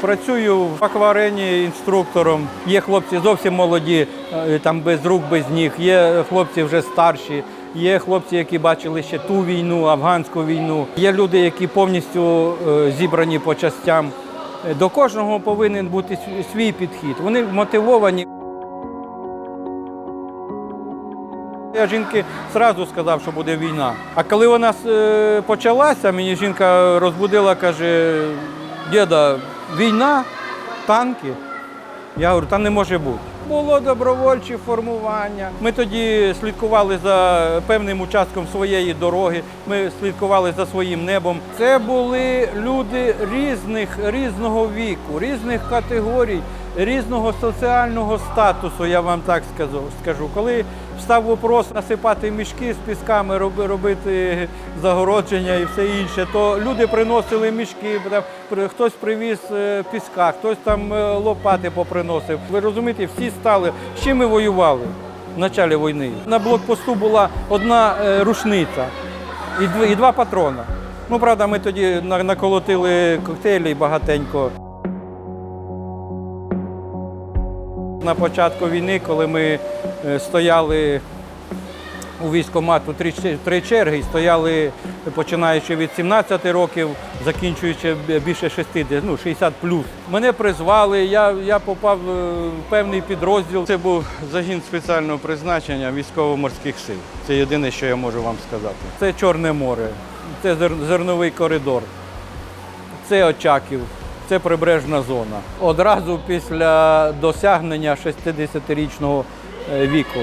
Працюю в акварені інструктором. Є хлопці зовсім молоді, е, там без рук, без ніг. Є хлопці вже старші. Є хлопці, які бачили ще ту війну, афганську війну. Є люди, які повністю е, зібрані по частям. Е, До кожного повинен бути свій- підхід. Вони мотивовані. Я жінки одразу сказав, що буде війна. А коли вона почалася, мені жінка розбудила, каже, діда, війна, танки. Я говорю, та не може бути. Було добровольче формування. Ми тоді слідкували за певним участком своєї дороги. Ми слідкували за своїм небом. Це були люди різних, різного віку, різних категорій, різного соціального статусу. Я вам так скажу. Коли встав вопрос насипати мішки з пісками, роби- робити загородження і все інше, то люди приносили мішки, хтось привіз е, піска, хтось там е, лопати поприносив. Ви розумієте, всі стали. З чим ми воювали в початку війни? На блокпосту була одна е, рушниця і два, патрона. Ну, правда, ми тоді на- наколотили коктейлі багатенько. На початку війни, коли ми е, стояли у військкомату три, черги, стояли починаючи від 17 років, закінчуючи більше 60, ну 60 плюс. Мене призвали, я, я попав е, в певний підрозділ. Це був загін спеціального призначення військово-морських сил. Це єдине, що я можу вам сказати. Це Чорне море, це зерновий коридор це Очаків, це прибережна зона. Одразу після досягнення 60-річного е, віку.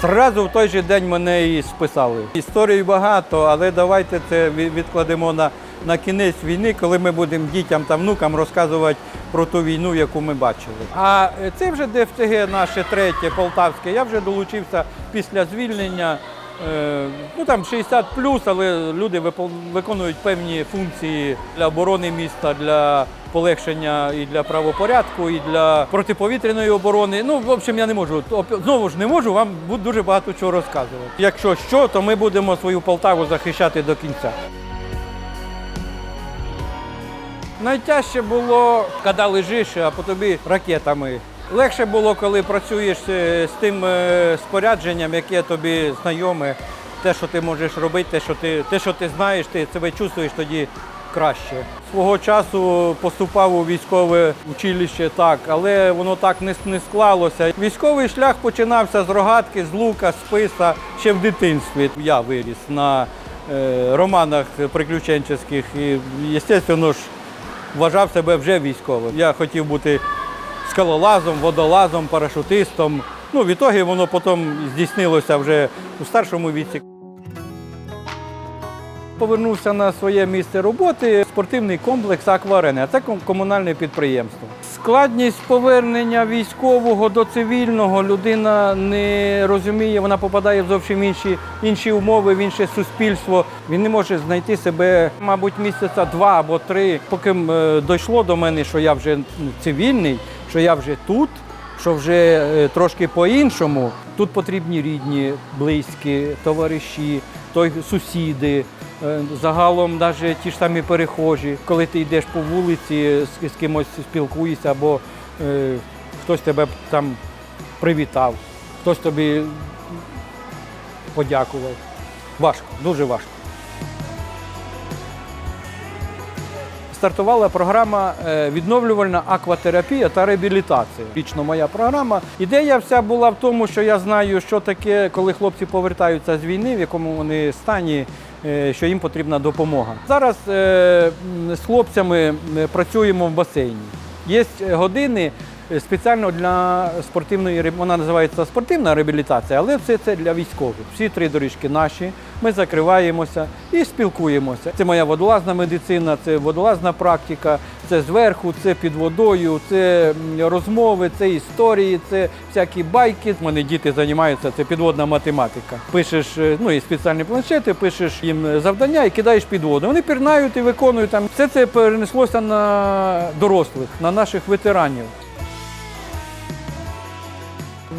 Зразу в той же день мене і списали. Історій багато, але давайте це відкладемо на, на кінець війни, коли ми будемо дітям та внукам розказувати про ту війну, яку ми бачили. А е, це вже ДФТГ наше третє, полтавське. Я вже долучився після звільнення. Е, Ну там 60 плюс, але люди виконують певні функції для оборони міста, для полегшення і для правопорядку, і для протиповітряної оборони. Ну, в общем, я не можу. Знову ж не можу вам дуже багато чого розказувати. Якщо що, то ми будемо свою Полтаву захищати до кінця. Найтяжче було, коли лежиш, а по тобі ракетами. Легше було, коли працюєш е, з тим е, спорядженням, яке тобі знайоме, те, що ти можеш робити, те, що ти, те, що ти знаєш, ти себе чувствуєш тоді краще. Свого часу поступав у військове училище так, але воно так не, не склалося. Військовий шлях починався з рогатки, з лука, з писа ще в дитинстві. Я виріс на е, романах приключенчих і, звісно вважав себе вже військовим. Я хотів бути скалолазом, водолазом, парашутистом. Ну, в ітогі воно потім здійснилося вже у старшому віці. Повернувся на своє місце роботи спортивний комплекс Акварени, а це комунальне підприємство. Складність повернення військового до цивільного людина не розуміє, вона попадає в зовсім інші, інші умови, в інше суспільство. Він не може знайти себе, мабуть, місяця два або три, поки е, дійшло до мене, що я вже цивільний, що я вже тут, що вже е, трошки по-іншому. Тут потрібні рідні, близькі, товариші, той сусіди. е, Загалом навіть ті ж самі перехожі, коли ти йдеш по вулиці, з, кимось спілкуєшся, або е, хтось тебе там привітав, хтось тобі подякував. Важко, дуже важко. Стартувала програма е, відновлювальна акватерапія та реабілітація. Лічно моя програма. Ідея вся була в тому, що я знаю, що таке, коли хлопці повертаються з війни, в якому вони стані, е, що їм потрібна допомога. Зараз е, з хлопцями працюємо в басейні. Є години спеціально для спортивної вона називається спортивна реабілітація, але все це для військових. Всі три доріжки наші. Ми закриваємося і спілкуємося. Це моя водолазна медицина, це водолазна практика, це зверху, це під водою, це розмови, це історії, це всякі байки. У мене діти займаються, це підводна математика. Пишеш е, ну і спеціальні планшети, пишеш їм завдання і кидаєш під воду. Вони пірнають і виконують там. Все це перенеслося на дорослих, на наших ветеранів.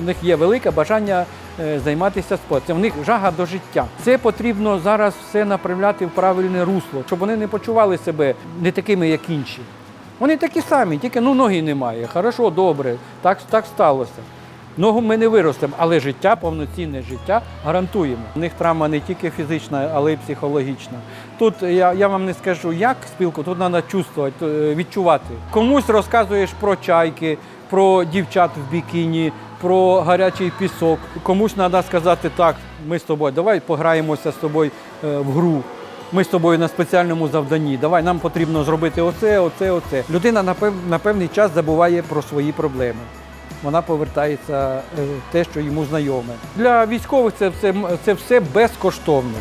В них є велике бажання е, займатися спортом. В них жага до життя. Це потрібно зараз все направляти в правильне русло, щоб вони не почували себе не такими, як інші. Вони такі самі, тільки ну ноги немає. Хорошо, добре, так, так сталося. Ногу ми не виростемо, але життя, повноцінне життя гарантуємо. У них травма не тільки фізична, але й психологічна. Тут я, я вам не скажу, як спілку, тут треба чувствувати, е, відчувати. Комусь розказуєш про чайки, про дівчат в бікіні, про гарячий пісок. Комусь треба сказати так, ми з тобою, давай пограємося з тобою е, в гру. Ми з тобою на спеціальному завданні. Давай, нам потрібно зробити оце, оце, оце. Людина на, пев, на певний час забуває про свої проблеми. Вона повертається е, те, що йому знайоме. Для військових це все, це все безкоштовно.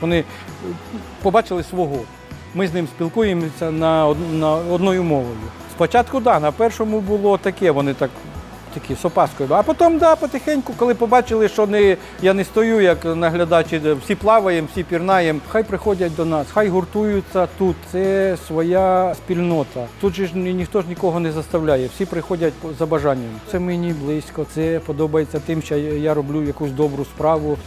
Вони е, побачили свого. Ми з ним спілкуємося на, на одною мовою. Спочатку, да, на першому було таке, вони так. Такі з опаскою. А потім, да, потихеньку, коли побачили, що не, я не стою як наглядач, де всі плаваємо, всі пірнаємо, хай приходять до нас, хай гуртуються тут. Це своя спільнота. Тут же ж ні- ніхто ж нікого не заставляє. Всі приходять за бажанням. Це мені близько, це подобається тим, що я роблю якусь добру справу.